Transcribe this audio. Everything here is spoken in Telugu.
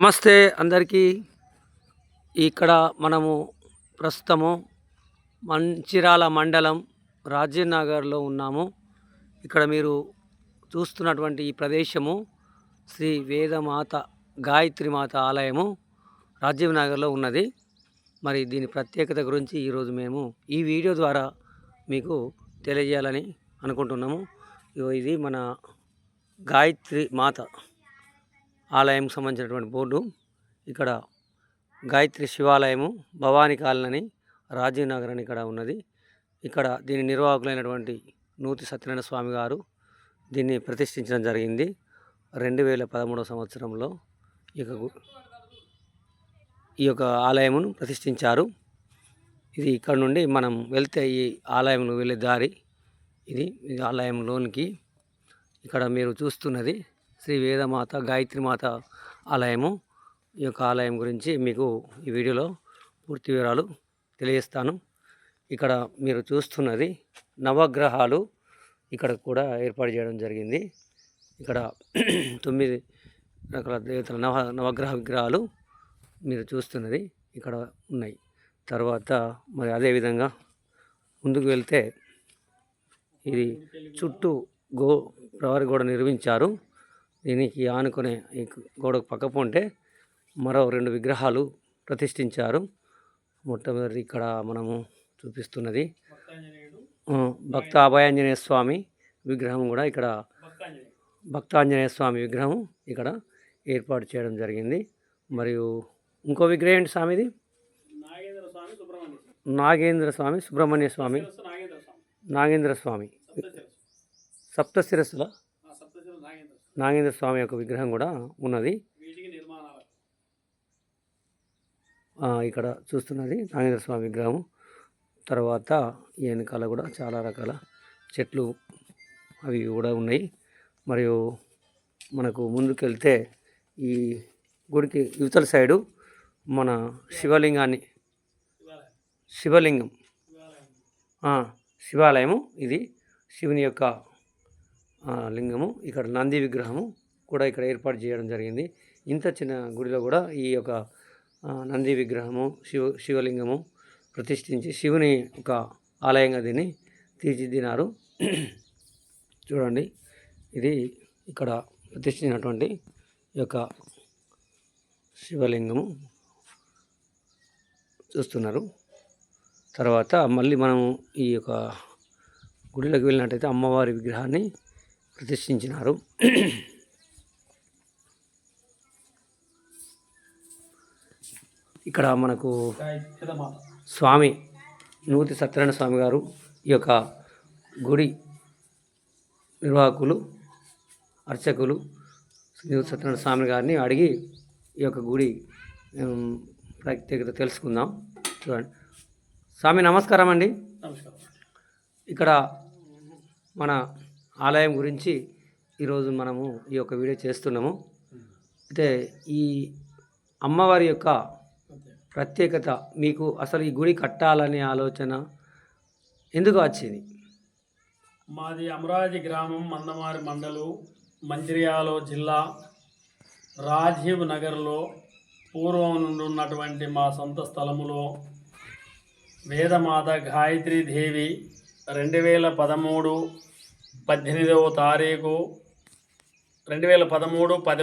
నమస్తే అందరికీ. ఇక్కడ మనము ప్రస్తుతము మంచిరాల మండలం రాజీవ్ నగర్లో ఉన్నాము. ఇక్కడ మీరు చూస్తున్నటువంటి ఈ ప్రదేశము శ్రీ వేదమాత గాయత్రి మాత ఆలయము రాజీవ్ నగర్లో ఉన్నది. మరి దీని ప్రత్యేకత గురించి ఈరోజు మేము ఈ వీడియో ద్వారా మీకు తెలియజేయాలని అనుకుంటున్నాము. ఇగో ఇది మన గాయత్రి మాత. ఆలయం సంబంధించినటువంటి బోర్డు. ఇక్కడ గాయత్రి శివాలయము భవానీ కాలనీ రాజీవ్ నగర్ అని ఇక్కడ ఉన్నది. ఇక్కడ దీని నిర్వాహకులైనటువంటి నూతి సత్యనారాయణ స్వామి గారు దీన్ని ప్రతిష్ఠించడం జరిగింది. రెండు వేల పదమూడవ సంవత్సరంలో ఈ యొక్క ఈ యొక్క ఆలయమును ప్రతిష్ఠించారు. ఇది ఇక్కడ నుండి మనం వెళ్తే ఈ ఆలయంలో వెళ్ళే దారి. ఇది ఈ ఆలయంలోనికి ఇక్కడ మీరు చూస్తున్నది. శ్రీ వేదమాత గాయత్రి మాత ఆలయము ఈ యొక్క ఆలయం గురించి మీకు ఈ వీడియోలో పూర్తి వివరాలు తెలియజేస్తాను. ఇక్కడ మీరు చూస్తున్నది నవగ్రహాలు ఇక్కడ కూడా ఏర్పాటు చేయడం జరిగింది. ఇక్కడ తొమ్మిది రకాల దేవతల నవ నవగ్రహ విగ్రహాలు మీరు చూస్తున్నది ఇక్కడ ఉన్నాయి. తర్వాత మరి అదేవిధంగా ముందుకు వెళ్తే ఇది చుట్టూ గో ప్రవారి గోడ నిర్మించారు. దీనికి ఆనుకునే ఈ గోడకు పక్క పొంటే మరో రెండు విగ్రహాలు ప్రతిష్ఠించారు. మొట్టమొదటి ఇక్కడ మనము చూపిస్తున్నది భక్త అభయాంజనేయ స్వామి విగ్రహం కూడా ఇక్కడ భక్తాంజనేయ స్వామి విగ్రహం ఇక్కడ ఏర్పాటు చేయడం జరిగింది. మరియు ఇంకో విగ్రహం ఏంటి స్వామిది? నాగేంద్ర స్వామి సుబ్రహ్మణ్య స్వామి. నాగేంద్ర స్వామి. నాగేంద్ర నాగేంద్ర స్వామి యొక్క విగ్రహం కూడా ఉన్నది. ఇక్కడ చూస్తున్నది నాగేంద్ర స్వామి విగ్రహం తర్వాత ఈ వెనకాల కూడా చాలా రకాల చెట్లు అవి కూడా ఉన్నాయి. మరియు మనకు ముందుకెళ్తే ఈ గుడికి యువతల సైడు మన శివలింగాన్ని శివలింగం. శివాలయము ఇది. శివుని యొక్క లింగము ఇక్కడ నంది విగ్రహము కూడా ఇక్కడ ఏర్పాటు చేయడం జరిగింది. ఇంత చిన్న గుడిలో కూడా ఈ యొక్క నంది విగ్రహము శివ శివలింగము ప్రతిష్ఠించి శివుని ఒక ఆలయంగా దీన్ని తీర్చిదిద్దినారు. చూడండి ఇది ఇక్కడ ప్రతిష్ఠించినటువంటి ఈ యొక్క శివలింగము చూస్తున్నారు. తర్వాత మళ్ళీ మనం ఈ యొక్క గుడిలోకి వెళ్ళినట్టయితే అమ్మవారి విగ్రహాన్ని ప్రతిష్ఠించినారు. ఇక్కడ మనకు స్వామి నూతి సత్యనారాయణ స్వామి గారు ఈ యొక్క గుడి నిర్వాహకులు అర్చకులు నూతి సత్యనారాయణ స్వామి గారిని అడిగి ఈ యొక్క గుడి ప్రత్యేకత తెలుసుకుందాం. చూడండి. స్వామి నమస్కారం అండి. నమస్కారం. ఇక్కడ మన ఆలయం గురించి ఈరోజు మనము ఈ యొక్క వీడియో చేస్తున్నాము. అయితే ఈ అమ్మవారి యొక్క ప్రత్యేకత మీకు అసలు ఈ గుడి కట్టాలనే ఆలోచన ఎందుకు వచ్చింది? మాది అమరావతి గ్రామం మందమారి మండలు మంచిర్యాల జిల్లా రాజీవ్ నగర్లో పూర్వం నుండి ఉన్నటువంటి మా సొంత స్థలములో వేదమాత గాయత్రీ దేవి రెండు వేల పదమూడు పద్దెనిమిదవ తారీఖు రెండు వేల పదమూడు పది